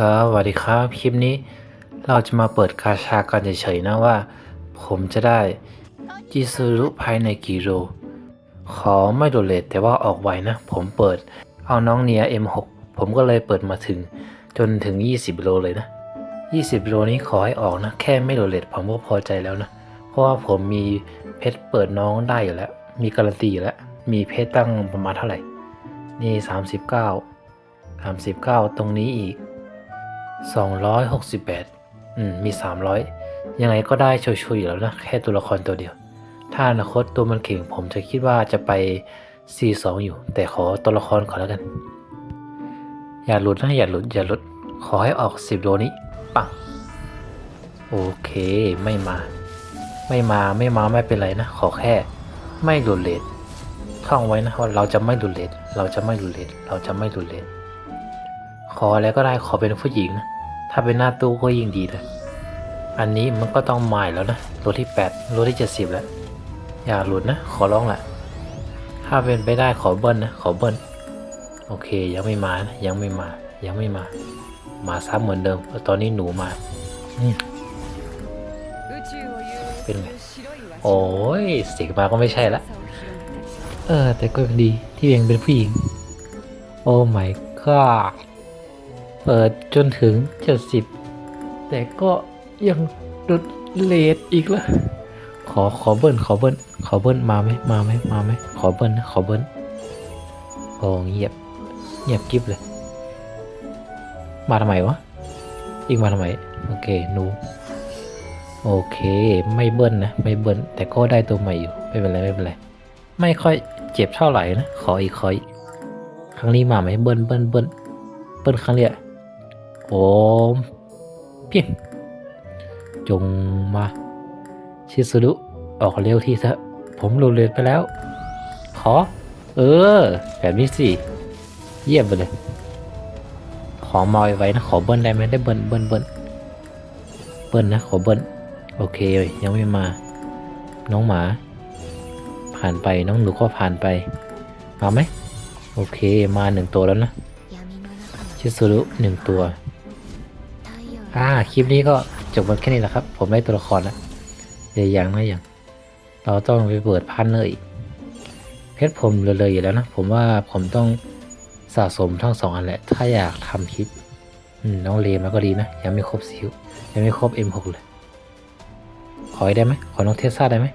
สวัสดีครับ คลิปนี้เราจะมาเปิดกาชากันเฉยๆนะว่า ผมจะได้จิซูรุภายในกี่โลขอไม่โดดเลทแต่ว่าออกไวนะ ผมเปิดเอาน้องเนีย M6 ผมก็เลยเปิดมาถึงจนถึง 20โลเลยนะ 20โลนี้ขอให้ออกนะ แค่ไม่โดดเลทผมก็พอใจแล้วนะ เพราะว่าผมมีเพชรเปิดน้องได้อยู่แล้ว มีการันตีอยู่แล้ว มีเพชรตั้งประมาณเท่าไหร่ นี่ 39 39 ตรงนี้อีก 268 อืม มี 300 ยังไงก็ได้ช่วยๆอยู่แล้วนะ แค่ตัวละครตัวเดียว ถ้าอนาคตตัวมันเก่งผมจะคิดว่าจะไป C2 อยู่ แต่ขอตัวละครก่อนแล้วกัน อย่าหลุดนะ อย่าหลุด อย่าหลุด ขอให้ออก 10 โลนี้ ปัง โอเค ไม่มา ไม่มา ไม่มา ไม่เป็นไรนะ ขอแค่ ไม่หลุดเลทท่องไว้นะว่าเราจะไม่หลุดเลทเราจะไม่หลุดเลทเราจะไม่หลุดเลท ขออะไรก็ได้ขอเป็นผู้หญิงนะถ้าเป็นหน้าตู้ก็ยิ่งดีเลย อันนี้มันก็ต้องหม่แล้วนะโลที่8โลที่ 70 แล้ว อย่าหลุดนะ ขอร้องแหละถ้าเป็นไปได้ขอเบิ้ลนะ ขอเบิ้ลโอเคยังไม่มานะยังไม่มา ยังไม่มา มาซ้ำเหมือนเดิมตอนนี้หนูมาอืมเป็นไงโอ้ยเสียงมาก็ไม่ใช่ละเออ แต่ก็ยังดีที่ยังเป็นผู้หญิง โอ้ my god เปิดจนถึง 70 แต่ก็ยังดุดเลทอีกละขอขอเบิ้ลขอเบิ้ลขอเบิ้ลมาไหมมาไหมมาไหมขอเบิ้ลนะขอเบิ้ลโอ้เงียบเงียบกริบเลย มาทำไมวะอีกมาทำไมโอเคหนูโอเค ไม่เบิ้ลนะ ไม่เบิ้ลแต่ก็ได้ตัวใหม่อยู่ ไม่เป็นไร ไม่เป็นไร ไม่ค่อยเจ็บเท่าไหร่นะ ขออีกขออีกครั้งนี้มาไหมเบิ้ลเบิ้ลเบิ้ลเบิ้ลครั้งเนี้ย โอมเพียงจงมาชิสุรุออกเร็วทีเถอะผมหลุดเลนไปแล้ว ขอ เออ แบบนี้สิ เยี่ยมไปเลย ขอมาไว้นะ ขอเบิ้ลได้ไหมได้เบิ้ลเบิ้ลเบิ้ลเบิ้ลนะ ขอเบิ้ลโอเคยังไม่มา น้องหมา ผ่านไปน้องหนูก็ผ่านไป มาไหม โอเคมาหนึ่งตัวแล้วนะ ชิสุรุหนึ่งตัว อ่าคลิปนี้ก็จบกันแค่นี้แหละครับ ผมได้ตัวละครแล้วเดี๋ยวยังนะยังเราต้องไปเปิดพันเนอร์อีกเพชรผมเลยๆอยู่แล้วนะ ผมว่าผมต้องสะสมทั้งสองอันแหละ ถ้าอยากทำคลิปน้องเลมแล้วก็ดีนะ ยังไม่ครบซิวยังไม่ครบ M6 เลย ขอได้ไหมขอน้องเทสซาได้ไหม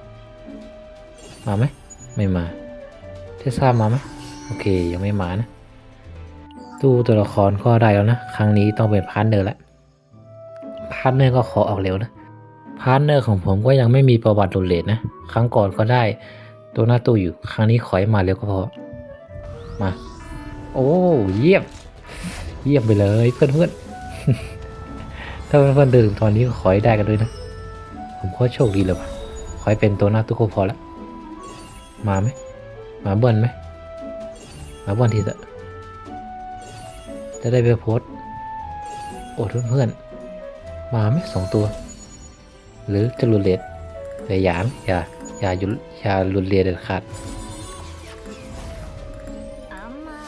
มาไหมไม่มา เทสซามาไหมโอเคยังไม่มานะ ตู้ตัวละครก็ได้แล้วนะ ครั้งนี้ต้องเป็นพาร์ทเนอร์แล้ว พาร์ทเนอร์ก็ขอออกเร็วนะ พาร์ทเนอร์ของผมก็ยังไม่มีประวัติโดดเลทนะ ครั้งก่อนก็ได้ตัวหน้าตู้อยู่ ครั้งนี้ขอให้มาเร็วก็พอ มา โอ้เยี่ยม เยี่ยมไปเลยเพื่อนเพื่อนถ้าเพื่อนๆเดินถึงตอนนี้ก็ขอให้ได้กันด้วยนะ ผมก็โชคดีเลยว่ะขอให้เป็นตัวหน้าตู้ก็พอละ มาไหม มาเบิ้ลไหม มาเบิ้ลทีเถอะจะได้ไปโพสโอ้เพื่อนๆ มาไหมสองตัว หรือจะหลุดเลทแต่อย่านอย่าอย่าหยุดอย่าหลุดเลทเด็ดขาด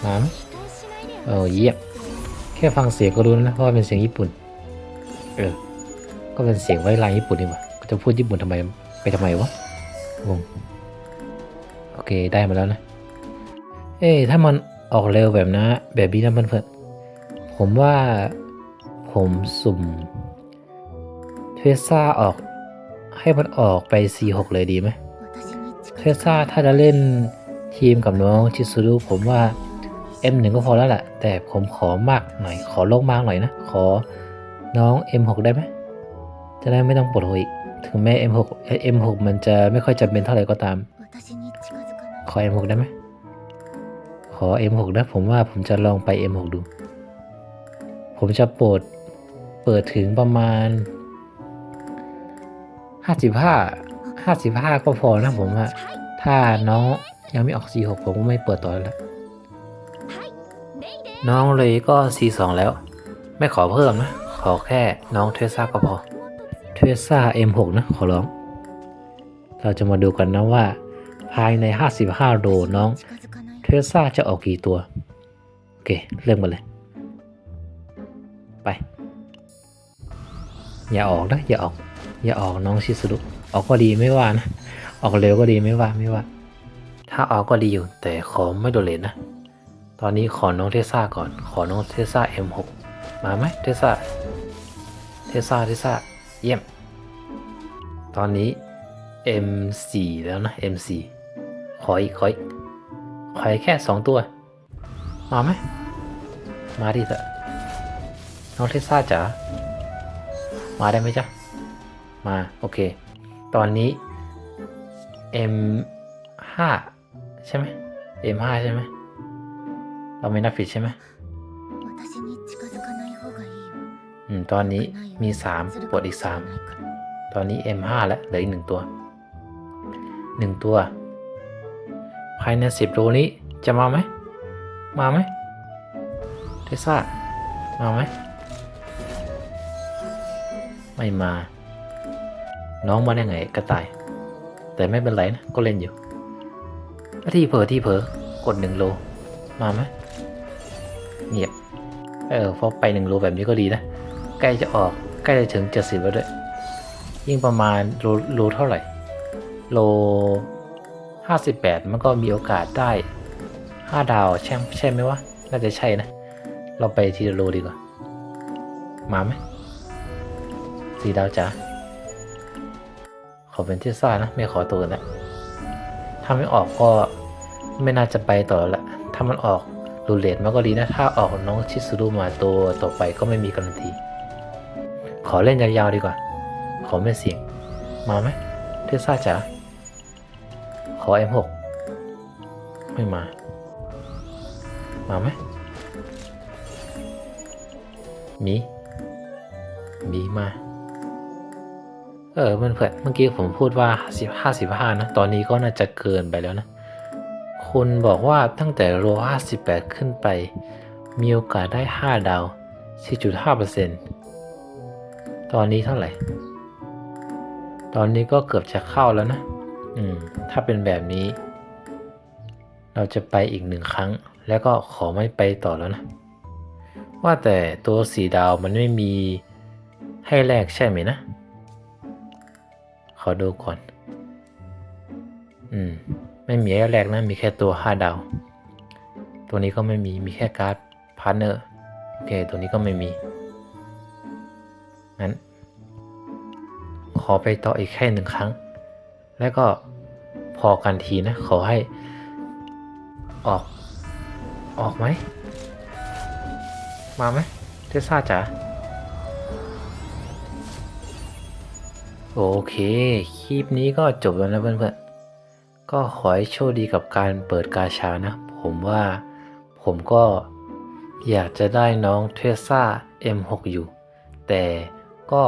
มาไหมเออเยี่ยมแค่ฟังเสียงก็รู้แล้วนะเพราะว่าเป็นเสียงญี่ปุ่น เออ ก็เป็นเสียงไว้ลายญี่ปุ่นนี่หว่าจะพูดญี่ปุ่นทำไมไปทำไมวะงงโอเคได้มาแล้วนะ เอ้ถ้ามันออกเร็วแบบนะแบบนี้นะเพื่อนๆผมว่าผมสุ่ม เทสซาออก ให้มันออกไป C6 เลยดีไหมเทสซาถ้าจะเล่นทีมกับน้องชิซุรุผมว่า M1 ก็พอแล้วแหละแต่ผมขอมากหน่อย ขอโลกมากหน่อยนะ ขอน้อง M6 ได้ไหม จะได้ไม่ต้องปวดหัวอีก ถึงแม้ M6 M6 มันจะไม่ค่อยจำเป็นเท่าไหร่ก็ตาม ขอ M6 ได้ไหม ขอ M6 นะ ผมว่าผมจะลองไป M6 ดู ผมจะโปรดเปิดถึงประมาณ 55 55ก็พอนะผมว่าถ้าน้องยังไม่ออก C6 ผมก็ไม่เปิดต่อแล้ว น้องเลยก็ C2 แล้ว ไม่ขอเพิ่มนะ ขอแค่น้องเทสซาก็พอ เทสซา M6 นะ ขอร้อง เราจะมาดูกันนะว่า ภายใน 55โลน้องเทสซาจะออกกี่ตัว โอเค เริ่มกันเลย ไป อย่าออกนะ อย่าออก อย่าออกน้องชิสุรุออกก็ดีไม่ว่านะ ออกเร็วก็ดีไม่ว่าไม่ว่า ถ้าออกก็ดีอยู่ แต่ขอไม่โดดเลนนะ ตอนนี้ขอน้องเทสซาก่อน ขอน้องเทสซา M6 มาไหมเทสซาเทสซาเทสซาเยี่ยม ตอนนี้ M4 แล้วนะ M4 ขออีกขออีกขอแค่สองตัว มาไหม มาดิเถอะน้องเทสซาจ๋า มาได้ไหมจ๊ะ มาโอเค ตอนนี้ M5 ใช่ไหม M5 ใช่ไหมเราไม่นับผิดใช่ไหมอืมตอนนี้มี3ปวดอีก 3 ตอนนี้ M5 แล้วเหลืออีกหนึ่งตัวหนึ่งตัว ภายในสิบโลนี้จะมาไหม มาไหมเทซ่ามาไหม ไม่มา น้องมาได้ไงกระต่าย แต่ไม่เป็นไรนะ ก็เล่นอยู่ที่เผลอที่เผลอกดหนึ่งโล มาไหมเงียบ เออพอไปหนึ่งโลแบบนี้ก็ดีนะ ใกล้จะออกใกล้จะถึงเจ็ดสิบแล้วด้วย ยิ่งประมาณโลโลเท่าไหร่ โลห้าสิบแปดมันก็มีโอกาสได้ห้าดาวใช่ใช่ไหมวะ น่าจะใช่นะ เราไปทีละโลดีกว่า มาไหมสี่ดาวจ้า เป็นเทสซ่านะ ไม่ขอตัวนแล้วถ้าไม่ออกก็ไม่น่าจะไปต่อละถ้ามันออกรูเลตมันก็ดีนะ ถ้าออกน้องชิสุรุมาตัวต่อไปก็ไม่มีการันตี ขอเล่นยาวๆดีกว่า ขอไม่เสี่ยง มาไหมเทสซ่าจ๋า ขอ M6 ไม่มา มาไหมมี มีมา เออเพื่อนเพื่อนเมื่อกี้ผมพูดว่าสิบห้าสิบห้านะ ตอนนี้ก็น่าจะเกินไปแล้วนะ คุณบอกว่าตั้งแต่โลห้าสิบแปดขึ้นไป มีโอกาสได้ห้าดาวสี่จุดห้าเปอร์เซ็นต์ตอนนี้เท่าไหร่ ตอนนี้ก็เกือบจะเข้าแล้วนะ อืม ถ้าเป็นแบบนี้ เราจะไปอีกหนึ่งครั้ง แล้วก็ขอไม่ไปต่อแล้วนะ ว่าแต่ตัวสีดาวมันไม่มีให้แลกใช่ไหมนะ ขอดูก่อน อืม ไม่มีแลกนะ มีแค่ตัวห้าดาว ตัวนี้ก็ไม่มี มีแค่การ์ดพาร์เนอร์ โอเค ตัวนี้ก็ไม่มี งั้น ขอไปต่ออีกแค่หนึ่งครั้ง แล้วก็พอกันทีนะ ขอให้ ออก ออกไหม มาไหม เทสซาจ๋า โอเค คลิปนี้ก็จบแล้วนะเพื่อนๆ ก็ขอให้โชคดีกับการเปิดกาชานะ ผมว่าผมก็อยากจะได้น้องเทสซา M6 อยู่ แต่ก็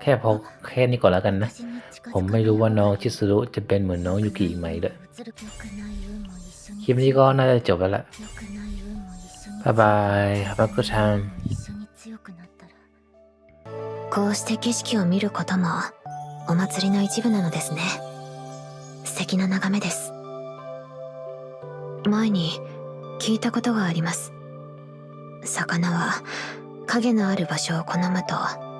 แค่พอแค่นี้ก่อนแล้วกันนะ 私に近づかない ผมไม่รู้ว่าน้องชิสุรุจะเป็นเหมือนน้องยูกิอีกไหมด้วย 良くない運も一緒に คลิปนี้ก็น่าจะจบแล้วละ 良くない運も一緒に บ๊ายบาย Have a good time 一緒に強くなったらこうして景色を見ることも お祭りの一部なのですね。素敵な眺めです。前に聞いたことがあります。魚は影のある場所を好むと